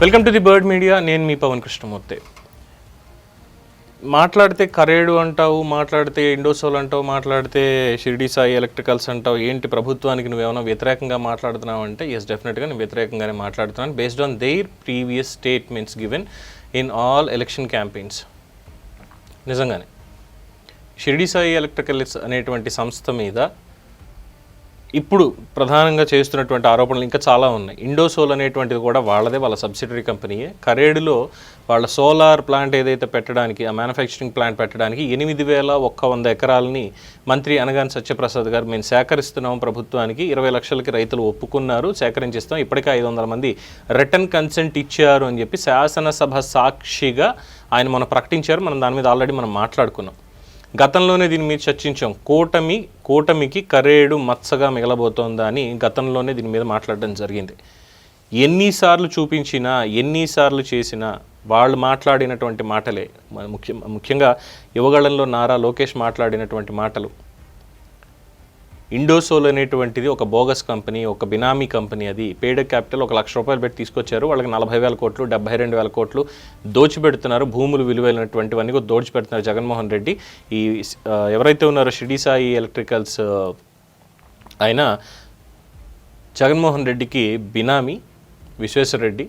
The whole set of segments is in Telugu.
Welcome to the bird media. నేను మీ పవన్ కృష్ణమూర్తి. మాట్లాడితే కరేడు అంటావు మాట్లాడితే ఇండోసోల్ అంటావు మాట్లాడితే షిరిడి సాయి ఎలక్ట్రికల్స్ అంటావు. ఏంటి ప్రభుత్వానికి నువ్వేమైనా వ్యతిరేకంగా మాట్లాడుతున్నావు అంటే ఎస్ డెఫినెట్గా నేను వ్యతిరేకంగానే మాట్లాడుతున్నాను. Based on their previous statements given in all election campaigns నిజంగానే. షిరిడి సాయి ఎలక్ట్రికల్స్ అనేటువంటి సంస్థ మీద ఇప్పుడు ప్రధానంగా చేస్తున్నటువంటి ఆరోపణలు ఇంకా చాలా ఉన్నాయి. ఇండోసోల్ అనేటువంటిది కూడా వాళ్ళదే వాళ్ళ సబ్సిడరీ కంపెనీయే కరేడులో వాళ్ళ సోలార్ ప్లాంట్ ఏదైతే పెట్టడానికి ఆ మ్యానుఫ్యాక్చరింగ్ ప్లాంట్ పెట్టడానికి ఎనిమిది వేల ఒక్క వంద ఎకరాలని మంత్రి అనగాని సత్యప్రసాద్ గారు మేము సేకరిస్తున్నాం ప్రభుత్వానికి ఇరవై లక్షలకి రైతులు ఒప్పుకున్నారు సేకరించిస్తాం ఇప్పటికే ఐదు వందల మంది రిటర్న్ కన్సెంట్ ఇచ్చారు అని చెప్పి శాసనసభ సాక్షిగా ఆయన మనం ప్రకటించారు. మనం దాని మీద ఆల్రెడీ మనం మాట్లాడుకున్నాం. గతంలోనే దీని మీద చర్చించాం. కూటమి కూటమికి కరేడు మచ్చగా మిగలబోతోందా అని గతంలోనే దీని మీద మాట్లాడడం జరిగింది. ఎన్నిసార్లు చూపించినా ఎన్నిసార్లు చేసినా వాళ్ళు మాట్లాడినటువంటి మాటలే. ముఖ్య ముఖ్యంగా యువగళంలో నారా లోకేష్ మాట్లాడినటువంటి మాటలు. ఇండోసోల్ అనేటువంటిది ఒక బోగస్ కంపెనీ ఒక బినామీ కంపెనీ అది. పేడ్ క్యాపిటల్ ఒక లక్ష రూపాయలు పెట్టి తీసుకొచ్చారు. వాళ్ళకి నలభై వేల కోట్లు డెబ్బై రెండు వేల కోట్లు దోచిపెడుతున్నారు. భూములు విలువైనటువంటివన్నీ కూడా దోచిపెడుతున్నారు జగన్మోహన్ రెడ్డి. ఈ ఎవరైతే ఉన్నారో షిడి సాయి ఎలక్ట్రికల్స్ ఆయన జగన్మోహన్ రెడ్డికి బినామీ విశ్వేశ్వరరెడ్డి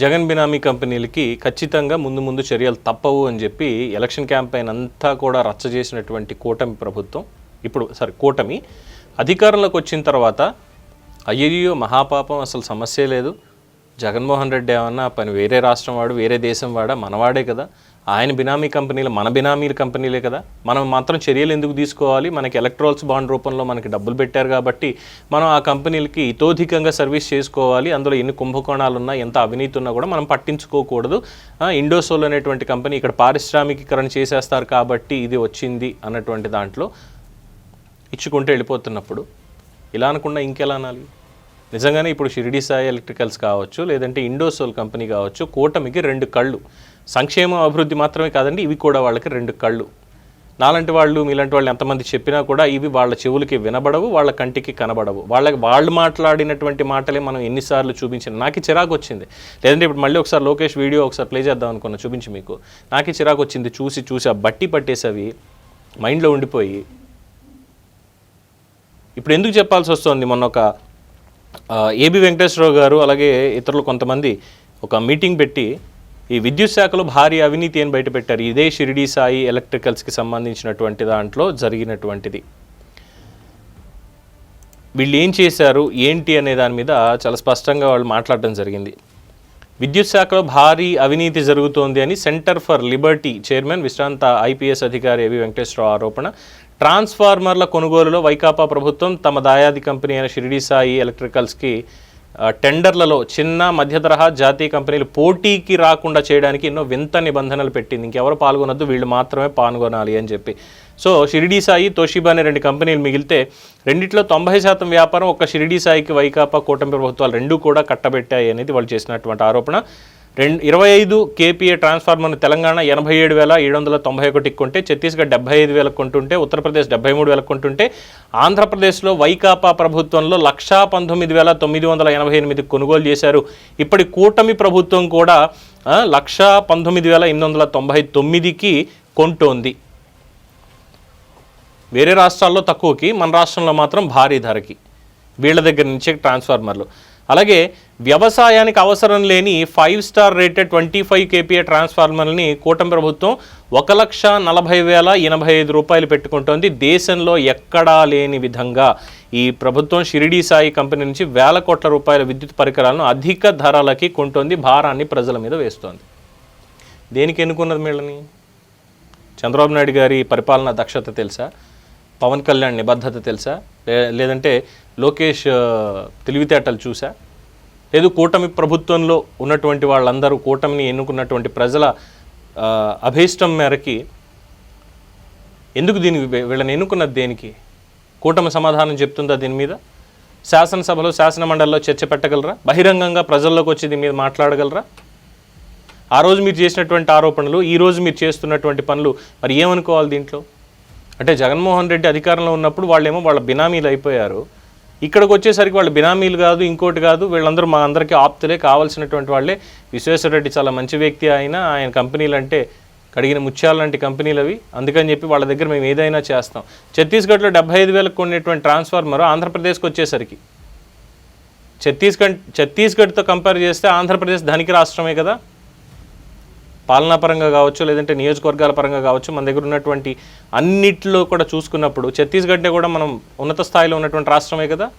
జగన్ బినామీ కంపెనీలకి ఖచ్చితంగా ముందు ముందు చర్యలు తప్పవు అని చెప్పి ఎలక్షన్ క్యాంపెయిన్ అంతా కూడా రచ్చ చేసినటువంటి కూటమి ప్రభుత్వం ఇప్పుడు సారీ కూటమి అధికారంలోకి వచ్చిన తర్వాత అయ్యయ్యో మహాపాపం అసలు సమస్య లేదు. జగన్మోహన్ రెడ్డి ఏమన్నా పని వేరే రాష్ట్రం వాడు వేరే దేశం వాడా? మనవాడే కదా. ఆయన బినామీ కంపెనీలు మన బినామీల కంపెనీలే కదా. మనం మాత్రం చర్యలు ఎందుకు తీసుకోవాలి? మనకి ఎలక్ట్రాల్స్ బాండ్ రూపంలో మనకి డబ్బులు పెట్టారు కాబట్టి మనం ఆ కంపెనీలకి ఇతోధికంగా సర్వీస్ చేసుకోవాలి. అందులో ఎన్ని కుంభకోణాలు ఉన్నా ఎంత అవినీతి ఉన్నా కూడా మనం పట్టించుకోకూడదు. ఇండోసోల్ అనేటువంటి కంపెనీ ఇక్కడ పారిశ్రామికీకరణ చేసేస్తారు కాబట్టి ఇది వచ్చింది అన్నటువంటి దాంట్లో ఇచ్చుకుంటే వెళ్ళిపోతున్నప్పుడు ఇలా అనకుండా ఇంకెలా అనాలి? నిజంగానే ఇప్పుడు షిరిడి సాయి ఎలక్ట్రికల్స్ కావచ్చు లేదంటే ఇండోసోల్ కంపెనీ కావచ్చు కూటమికి రెండు కళ్ళు. సంక్షేమ అభివృద్ధి మాత్రమే కాదండి ఇవి కూడా వాళ్ళకి రెండు కళ్ళు. నాలాంటి వాళ్ళు మీలాంటి వాళ్ళు ఎంతమంది చెప్పినా కూడా ఇవి వాళ్ళ చెవులకి వినబడవు వాళ్ళ కంటికి కనబడవు. వాళ్ళకి వాళ్ళు మాట్లాడినటువంటి మాటలే మనం ఎన్నిసార్లు చూపించిన నాకు చిరాకు వచ్చింది. లేదంటే ఇప్పుడు మళ్ళీ ఒకసారి లోకేష్ వీడియో ఒకసారి ప్లే చేద్దాం అనుకున్నా చూపించి మీకు. నాకు చిరాకు వచ్చింది చూసి చూసి ఆ బట్టి పట్టేసవి మైండ్లో ఉండిపోయి ఇప్పుడు ఎందుకు చెప్పాల్సి వస్తుంది? మొన్న ఒక ఏబీ ఏబి వెంకటేశ్వరరావు గారు అలాగే ఇతరులు కొంతమంది ఒక మీటింగ్ పెట్టి ఈ విద్యుత్ శాఖలో భారీ అవినీతి అని బయటపెట్టారు ఇదే షిరిడి సాయి ఎలక్ట్రికల్స్కి సంబంధించినటువంటి దాంట్లో జరిగినటువంటిది. వీళ్ళు ఏం చేశారు? ఏంటి అనే దాని మీద చాలా స్పష్టంగా వాళ్ళు మాట్లాడడం జరిగింది. విద్యుత్ శాఖలో భారీ అవినీతి జరుగుతోంది అని సెంటర్ ఫర్ లిబర్టీ చైర్మన్ విశ్రాంత ఐపీఎస్ అధికారి ఏవి వెంకటేశ్వరరావు ఆరోపణ. ట్రాన్స్ఫార్మర్ల కొనుగోలులో వైకాపా ప్రభుత్వం తమ దాయాది కంపెనీ అయిన షిరిడి సాయి ఎలక్ట్రికల్స్కి టెండర్లలో చిన్న మధ్య తరహా జాతీయ కంపెనీలు పోటీకి రాకుండా చేయడానికి ఎన్నో వింత నిబంధనలు పెట్టింది. ఇంకెవరు పాల్గొనొద్దు వీళ్ళు మాత్రమే పాల్గొనాలి అని చెప్పి. సో షిరిడి సాయి తోషిబా అనే రెండు కంపెనీలు మిగిలితే రెండిట్లో తొంభై శాతం వ్యాపారం ఒక షిరిడి సాయికి వైకాపా కూటమి ప్రభుత్వాలు రెండూ కూడా కట్టబెట్టాయి అనేది వాళ్ళు చేసినటువంటి ఆరోపణ. రెండు ఇరవై ఐదు కేపీఏ ట్రాన్స్ఫార్మర్ను తెలంగాణ ఎనభై ఏడు వేల ఏడు వందల తొంభై ఒకటికి కొంటే ఛత్తీస్గఢ్ డెబ్బై ఐదు వేలకు కొంటుంటే ఉత్తరప్రదేశ్ డెబ్బై మూడు వేలకు కొంటుంటే ఆంధ్రప్రదేశ్లో వైకాపా ప్రభుత్వంలో లక్షా పంతొమ్మిది వేల తొమ్మిది వందల ఎనభై ఎనిమిది కొనుగోలు చేశారు. ఇప్పటి కూటమి ప్రభుత్వం కూడా లక్షా పంతొమ్మిది వేల ఎనిమిది వందల తొంభై తొమ్మిదికి కొంటోంది. వేరే రాష్ట్రాల్లో తక్కువకి మన రాష్ట్రంలో మాత్రం భారీ ధరకి. వీళ్ళ దగ్గర నుంచే ట్రాన్స్ఫార్మర్లు. అలాగే వ్యవసాయానికి అవసరం లేని five star rated twenty five KVA ట్రాన్స్ఫార్మర్ని కూటమి ప్రభుత్వం ఒక లక్ష నలభై వేల ఎనభై ఐదు రూపాయలు పెట్టుకుంటోంది. దేశంలో ఎక్కడా లేని విధంగా ఈ ప్రభుత్వం షిరిడి సాయి కంపెనీ నుంచి వేల కోట్ల రూపాయల విద్యుత్ పరికరాలను అధిక ధరలకి కొంటోంది భారాన్ని ప్రజల మీద వేస్తోంది. దేనికి ఎన్నుకున్నది వీళ్ళని? చంద్రబాబు నాయుడు గారి పరిపాలన దక్షత తెలుసా? పవన్ కళ్యాణ్ నిబద్ధత తెలుసా? లే- లేదంటే లోకేష్ తెలివితేటలు చూసా? లేదు కూటమి ప్రభుత్వంలో ఉన్నటువంటి వాళ్ళందరూ కూటమిని ఎన్నుకున్నటువంటి ప్రజల అభీష్టం మేరకి ఎందుకు దీనికి వీళ్ళని ఎన్నుకున్నది దేనికి? కూటమి సమాధానం చెప్తుందా దీని మీద? శాసనసభలో శాసన మండలిలో చర్చ పెట్టగలరా? బహిరంగంగా ప్రజల్లోకి వచ్చి దీని మీద మాట్లాడగలరా? ఆ రోజు మీరు చేసినటువంటి ఆరోపణలు ఈరోజు మీరు చేస్తున్నటువంటి పనులు మరి ఏమనుకోవాలి దీంట్లో? అంటే జగన్మోహన్ రెడ్డి అధికారంలో ఉన్నప్పుడు వాళ్ళేమో వాళ్ళ బినామీలు అయిపోయారు. ఇక్కడికి వచ్చేసరికి వాళ్ళు బినామీలు కాదు ఇంకోటి కాదు వీళ్ళందరూ మా అందరికీ ఆప్తులే కావాల్సినటువంటి వాళ్ళే. విశ్వేశ్వరరెడ్డి చాలా మంచి వ్యక్తి ఆయన. ఆయన కంపెనీలు అంటే కడిగిన ముత్యాల లాంటి కంపెనీలు అవి. అందుకని చెప్పి వాళ్ళ దగ్గర మేము ఏదైనా చేస్తాం. ఛత్తీస్గఢ్లో డెబ్బై ఐదు వేలకు కొనేటువంటి ట్రాన్స్ఫార్మర్ ఆంధ్రప్రదేశ్కి వచ్చేసరికి. ఛత్తీస్గఢ్ ఛత్తీస్గఢ్తో కంపేర్ చేస్తే ఆంధ్రప్రదేశ్ ధనిక రాష్ట్రమే కదా. పాలనాపరంగా కావచ్చు లేదంటే నియోజకవర్గాల పరంగా కావచ్చు మన దగ్గర ఉన్నటువంటి అన్నిట్లో కూడా చూసుకున్నప్పుడు ఛత్తీస్గఢ్నే కూడా మనం ఉన్నత స్థాయిలో ఉన్నటువంటి రాష్ట్రమే కదా?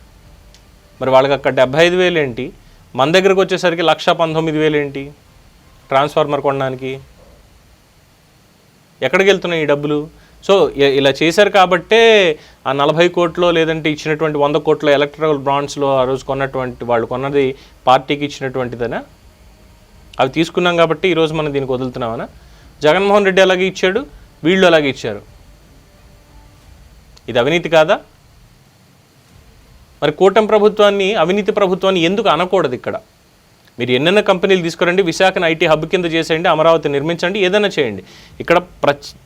మరి వాళ్ళకి అక్కడ డెబ్బై ఐదు వేలు ఏంటి? మన దగ్గరకు వచ్చేసరికి లక్ష పంతొమ్మిది వేలు ఏంటి? ట్రాన్స్ఫార్మర్ కొనడానికి? ఎక్కడికి వెళ్తున్నాయి ఈ డబ్బులు? సో ఇ- ఇలా చేశారు కాబట్టే ఆ నలభై కోట్లో లేదంటే ఇచ్చినటువంటి వంద కోట్ల ఎలక్ట్రికల్ బాండ్స్లో ఆ రోజు కొన్నటువంటి వాళ్ళు కొన్నది పార్టీకి ఇచ్చినటువంటిదనా? అవి తీసుకున్నాం కాబట్టి ఈరోజు మనం దీనికి వదులుతున్నామనా? జగన్మోహన్ రెడ్డి అలాగే ఇచ్చాడు వీళ్ళు అలాగే ఇచ్చారు. ఇది అవినీతి కాదా? మరి కూటమి ప్రభుత్వాన్ని అవినీతి ప్రభుత్వాన్ని ఎందుకు అనకూడదు ఇక్కడ? మీరు ఎన్నెన్న కంపెనీలు తీసుకురండి విశాఖను ఐటీ హబ్ కింద చేసేయండి అమరావతి నిర్మించండి ఏదైనా చేయండి. ఇక్కడ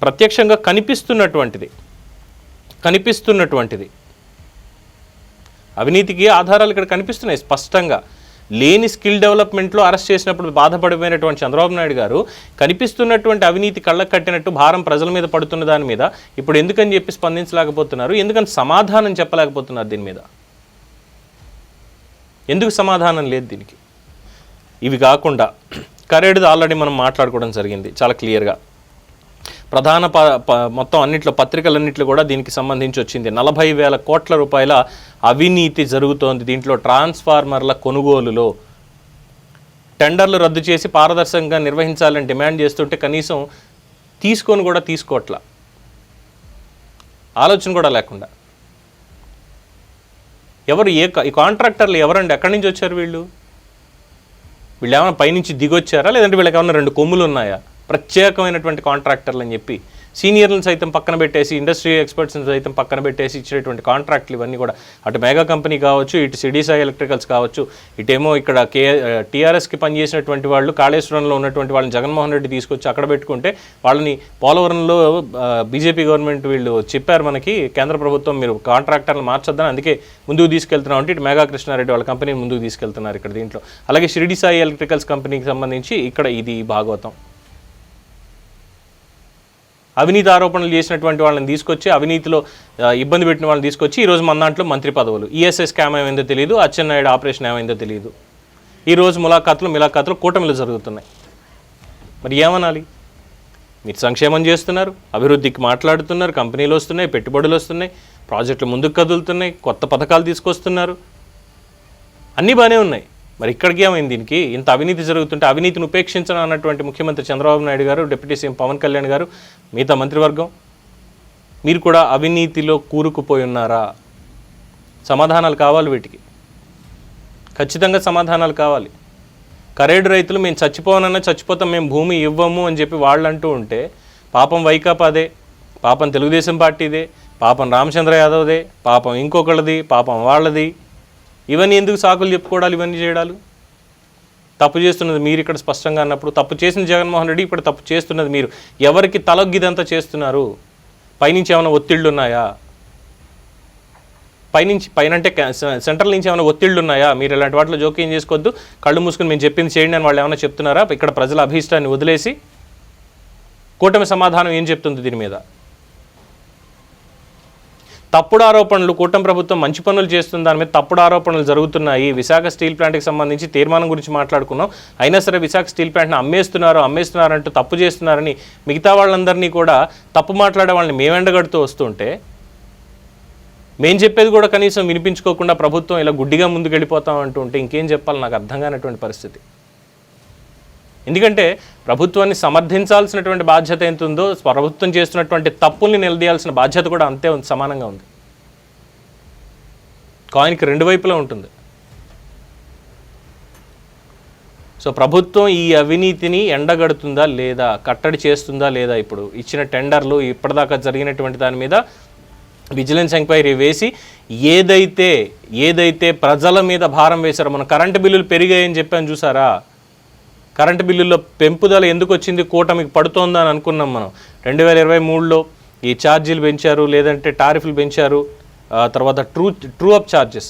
ప్రత్యక్షంగా కనిపిస్తున్నటువంటిది కనిపిస్తున్నటువంటిది. అవినీతికి ఆధారాలు ఇక్కడ కనిపిస్తున్నాయి స్పష్టంగా. లేని స్కిల్ డెవలప్మెంట్లో అరెస్ట్ చేసినప్పుడు బాధపడిపోయినటువంటి చంద్రబాబు నాయుడు గారు కనిపిస్తున్నటువంటి అవినీతి కళ్ళకు కట్టినట్టు భారం ప్రజల మీద పడుతున్న దాని మీద ఇప్పుడు ఎందుకని చెప్పి స్పందించలేకపోతున్నారు? ఎందుకని సమాధానం చెప్పలేకపోతున్నారు దీని మీద? ఎందుకు సమాధానం లేదు దీనికి? ఇవి కాకుండా కరేడుది ఆల్రెడీ మనం మాట్లాడుకోవడం జరిగింది చాలా క్లియర్గా. ప్రధాన ప మొత్తం అన్నిట్లో పత్రికలన్నింటిలో కూడా దీనికి సంబంధించి వచ్చింది. నలభై వేల కోట్ల రూపాయల అవినీతి జరుగుతోంది దీంట్లో ట్రాన్స్ఫార్మర్ల కొనుగోలులో. టెండర్లు రద్దు చేసి పారదర్శకంగా నిర్వహించాలని డిమాండ్ చేస్తుంటే కనీసం తీసుకొని కూడా తీసుకోవట్లా ఆలోచన కూడా లేకుండా. ఎవరు ఏ ఈ కాంట్రాక్టర్లు ఎవరండి? ఎక్కడి నుంచి వచ్చారు వీళ్ళు? వీళ్ళు ఏమైనా పైనుంచి దిగొచ్చారా? లేదంటే వీళ్ళకి ఏమైనా రెండు కొమ్ములు ఉన్నాయా ప్రత్యేకమైనటువంటి కాంట్రాక్టర్లు అని చెప్పి సీనియర్లను సైతం పక్కన పెట్టేసి ఇండస్ట్రీ ఎక్స్పర్ట్స్ని సైతం పక్కన పెట్టేసి ఇచ్చేటువంటి కాంట్రాక్ట్లు ఇవన్నీ కూడా. అటు మెగా కంపెనీ కావచ్చు ఇటు సిడీసా ఎలక్ట్రికల్స్ కావచ్చు ఇటేమో ఇక్కడ కే టీఆర్ఎస్కి పనిచేసినటువంటి వాళ్ళు కాళేశ్వరంలో ఉన్నటువంటి వాళ్ళని జగన్మోహన్ రెడ్డి తీసుకొచ్చి అక్కడ పెట్టుకుంటే వాళ్ళని పోలవరంలో బీజేపీ గవర్నమెంట్ వీళ్ళు చెప్పారు మనకి కేంద్ర ప్రభుత్వం మీరు కాంట్రాక్టర్లు మార్చొద్దని అందుకే ముందుకు తీసుకెళ్తున్నాం అంటే ఇటు మెగా కృష్ణారెడ్డి వాళ్ళ కంపెనీని ముందుకు తీసుకెళ్తున్నారు ఇక్కడ దీంట్లో. అలాగే షిరిడి సాయి ఎలక్ట్రికల్స్ కంపెనీకి సంబంధించి ఇక్కడ ఇది భాగవతం. అవినీతి ఆరోపణలు చేసినటువంటి వాళ్ళని తీసుకొచ్చి అవినీతిలో ఇబ్బంది పెట్టిన వాళ్ళని తీసుకొచ్చి ఈరోజు మన దాంట్లో మంత్రి పదవులు. ఈఎస్ఐ స్కామ్ ఏమైందో తెలియదు అచ్చెన్నాయుడు ఆపరేషన్ ఏమైందో తెలియదు ఈరోజు ములాఖాతులు మిలాఖాతులు కూటమిలు జరుగుతున్నాయి. మరి ఏమనాలి? మీరు సంక్షేమం చేస్తున్నారు అభివృద్ధికి మాట్లాడుతున్నారు కంపెనీలు వస్తున్నాయి పెట్టుబడులు వస్తున్నాయి ప్రాజెక్టులు ముందుకు కదులుతున్నాయి కొత్త పథకాలు తీసుకొస్తున్నారు. అన్నీ బాగానే ఉన్నాయి. మరి ఇక్కడికి ఏమైంది దీనికి? ఇంత అవినీతి జరుగుతుంటే అవినీతిని ఉపేక్షించడం అన్నటువంటి ముఖ్యమంత్రి చంద్రబాబు నాయుడు గారు డిప్యూటీ సీఎం పవన్ కళ్యాణ్ గారు మిగతా మంత్రివర్గం మీరు కూడా అవినీతిలో కూరుకుపోయి ఉన్నారా? సమాధానాలు కావాలి వీటికి. ఖచ్చితంగా సమాధానాలు కావాలి. కరేడు రైతులు మేము చచ్చిపోనన్నా చచ్చిపోతాం మేము భూమి ఇవ్వము అని చెప్పి వాళ్ళు అంటూ ఉంటే పాపం వైకాపాదే పాపం తెలుగుదేశం పార్టీదే పాపం రామచంద్ర యాదవ్దే పాపం ఇంకొకళ్ళది పాపం వాళ్ళది. ఇవన్నీ ఎందుకు సాకులు చెప్పుకోవడాలు ఇవన్నీ చేయడాలు? తప్పు చేస్తున్నది మీరు ఇక్కడ స్పష్టంగా అన్నప్పుడు తప్పు చేసిన జగన్మోహన్ రెడ్డి ఇప్పుడు తప్పు చేస్తున్నది మీరు. ఎవరికి తలగ్గిదంతా చేస్తున్నారు? పైనుంచి ఏమైనా ఒత్తిళ్ళు ఉన్నాయా? పైనుంచి పైన అంటే సెంట్రల్ నుంచి ఏమైనా ఒత్తిళ్ళు ఉన్నాయా? మీరు ఇలాంటి వాటిలో జోక్యం చేసుకోవద్దు. కళ్ళు మూసుకుని మేము చెప్పింది చేయండి అని వాళ్ళు ఏమైనా చెప్తున్నారా? ఇక్కడ ప్రజల అభీష్టాన్ని వదిలేసి కూటమి సమాధానం ఏం చెప్తుంది దీని మీద? తప్పుడు ఆరోపణలు కూటమి ప్రభుత్వం మంచి పనులు చేస్తున్న దాని మీద తప్పుడు ఆరోపణలు జరుగుతున్నాయి. విశాఖ స్టీల్ ప్లాంట్కి సంబంధించి తీర్మానం గురించి మాట్లాడుకున్నాం. అయినా సరే విశాఖ స్టీల్ ప్లాంట్ని అమ్మేస్తున్నారు అమ్మేస్తున్నారు అంటూ తప్పు చేస్తున్నారని మిగతా వాళ్ళందరినీ కూడా తప్పు మాట్లాడే వాళ్ళని మేము ఎండగడుతూ వస్తుంటే మేం చెప్పేది కూడా కనీసం వినిపించుకోకుండా ప్రభుత్వం ఇలా గుడ్డిగా ముందుకు వెళ్ళిపోతాం అంటూ ఉంటే ఇంకేం చెప్పాలి? నాకు అర్థం కానటువంటి పరిస్థితి. ఎందుకంటే ప్రభుత్వాన్ని సమర్థించాల్సినటువంటి బాధ్యత ఎంత ఉందో ప్రభుత్వం చేస్తున్నటువంటి తప్పుల్ని నిలదీయాల్సిన బాధ్యత కూడా అంతే ఉంది సమానంగా ఉంది. కాయిన్కి రెండు వైపులా ఉంటుంది. సో ప్రభుత్వం ఈ అవినీతిని ఎండగడుతుందా లేదా కట్టడి చేస్తుందా లేదా ఇప్పుడు ఇచ్చిన టెండర్లు ఇప్పటిదాకా జరిగినటువంటి దాని మీద విజిలెన్స్ ఎంక్వైరీ వేసి ఏదైతే ఏదైతే ప్రజల మీద భారం వేశారో మన కరెంటు బిల్లులు పెరిగాయని చెప్పాను చూసారా? కరెంటు బిల్లుల్లో పెంపుదల ఎందుకు వచ్చింది? కూటమికి పడుతోందా అని అనుకున్నాం మనం. రెండు వేల ఇరవై మూడులో ఈ ఛార్జీలు పెంచారు లేదంటే టారిఫ్లు పెంచారు తర్వాత ట్రూ ట్రూ అప్ ఛార్జెస్.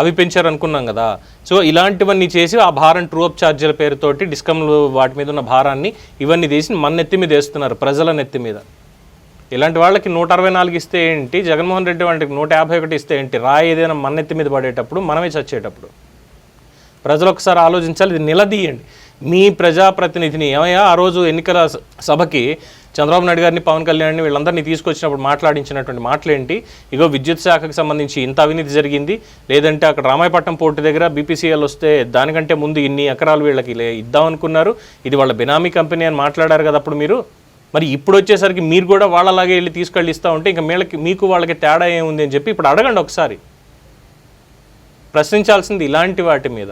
అవి పెంచారు అనుకున్నాం కదా. సో ఇలాంటివన్నీ చేసి ఆ భారం ట్రూ అప్ ఛార్జీల పేరుతోటి డిస్కమ్లు వాటి మీద ఉన్న భారాన్ని ఇవన్నీ తీసి మన నెత్తి మీద వేస్తున్నారు ప్రజల నెత్తి మీద. ఇలాంటి వాళ్ళకి నూట అరవై నాలుగు ఇస్తే ఏంటి? జగన్మోహన్ రెడ్డి వాళ్ళకి నూట యాభై ఒకటి ఇస్తే ఏంటి? రాయి ఏదైనా మన నెత్తి మీద పడేటప్పుడు మనమే చచ్చేటప్పుడు. ప్రజలు ఒకసారి ఆలోచించాలి ఇది నిలదీయండి. మీ ప్రజాప్రతినిధిని ఏమయ్యా ఆ రోజు ఎన్నికల స- సభకి చంద్రబాబు నాయుడు గారిని పవన్ కళ్యాణ్ని వీళ్ళందరినీ తీసుకొచ్చినప్పుడు మాట్లాడించినటువంటి మాటలేంటి? ఇగో విద్యుత్ శాఖకు సంబంధించి ఇంత అవినీతి జరిగింది. లేదంటే అక్కడ రామాయపట్నం పోర్టు దగ్గర బీపీసీఎల్ వస్తే దానికంటే ముందు ఇన్ని ఎకరాలు వీళ్ళకి లే- ఇద్దామనుకున్నారు. ఇది వాళ్ళ బినామీ కంపెనీ అని మాట్లాడారు కదా అప్పుడు మీరు. మరి ఇప్పుడు వచ్చేసరికి మీరు కూడా వాళ్ళలాగే వెళ్ళి తీసుకెళ్ళి ఇస్తా ఉంటే ఇంకా మీళ్ళకి మీకు వాళ్ళకి తేడా ఏముంది అని చెప్పి ఇప్పుడు అడగండి ఒకసారి. ప్రశ్నించాల్సింది ఇలాంటి వాటి మీద.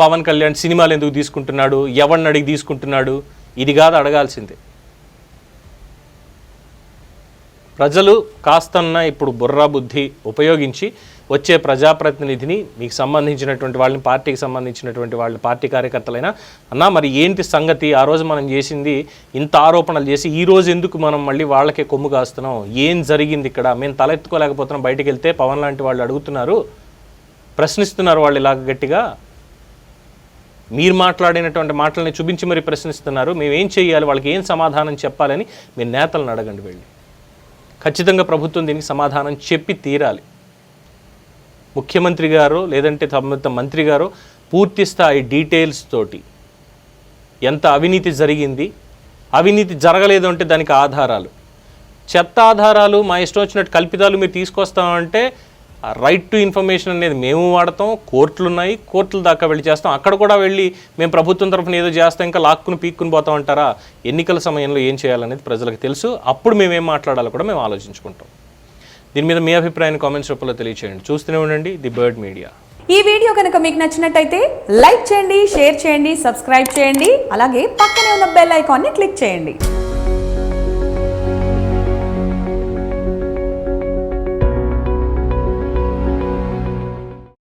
పవన్ కళ్యాణ్ సినిమాలు ఎందుకు తీసుకుంటున్నాడు? ఎవరిని అడిగి తీసుకుంటున్నాడు? ఇది కాదు అడగాల్సిందే. ప్రజలు కాస్తన్న ఇప్పుడు బుర్రా బుద్ధి ఉపయోగించి వచ్చే ప్రజాప్రతినిధిని మీకు సంబంధించినటువంటి వాళ్ళని పార్టీకి సంబంధించినటువంటి వాళ్ళు పార్టీ కార్యకర్తలైనా అన్నా మరి ఏంటి సంగతి? ఆ రోజు మనం చేసింది ఇంత ఆరోపణలు చేసి ఈ రోజు ఎందుకు మనం మళ్ళీ వాళ్ళకే కొమ్ము కాస్తున్నాం? ఏం జరిగింది ఇక్కడ? మేము తలెత్తుకోలేకపోతున్నాం బయటకు వెళ్తే పవన్ లాంటి వాళ్ళు అడుగుతున్నారు ప్రశ్నిస్తున్నారు వాళ్ళు ఇలాగ గట్టిగా. మీరు మాట్లాడినటువంటి మాటలని చూపించి మరి ప్రశ్నిస్తున్నారు. మేము ఏం చేయాలి? వాళ్ళకి ఏం సమాధానం చెప్పాలని మీ నేతలను అడగండి వెళ్ళి. ఖచ్చితంగా ప్రభుత్వం దీనికి సమాధానం చెప్పి తీరాలి. ముఖ్యమంత్రి గారు లేదంటే సంబంధిత మంత్రి గారు పూర్తి స్థాయి డీటెయిల్స్ తోటి ఎంత అవినీతి జరిగింది అవినీతి జరగలేదు అంటే దానికి ఆధారాలు. చెత్త ఆధారాలు మా ఇష్టం వచ్చినట్టు కల్పితాలు మీరు తీసుకొస్తామంటే రైట్ టు ఇన్ఫర్మేషన్ అనేది మేము వాడతాం కోర్టులు ఉన్నాయి కోర్టుల దాకా వెళ్ళి చేస్తాం. అక్కడ కూడా వెళ్ళి మేము ప్రభుత్వం తరఫున ఏదో చేస్తాం ఇంకా లాక్కుని పీక్కుని పోతాం అంటారా? ఎన్నికల సమయంలో ఏం చేయాలనేది ప్రజలకు తెలుసు. అప్పుడు మేము ఏం మాట్లాడాలో కూడా మేము ఆలోచించుకుంటాం. దీని మీద మీ అభిప్రాయాన్ని కామెంట్స్ రూపంలో తెలియచేయండి. చూస్తూనే ఉండండి ది బర్డ్ మీడియా ఈ వీడియో కనుక మీకు నచ్చినట్టయితే లైక్ చేయండి షేర్ చేయండి సబ్స్క్రైబ్ చేయండి. అలాగే పక్కనే ఉన్న బెల్ ఐకాన్ని క్లిక్ చేయండి.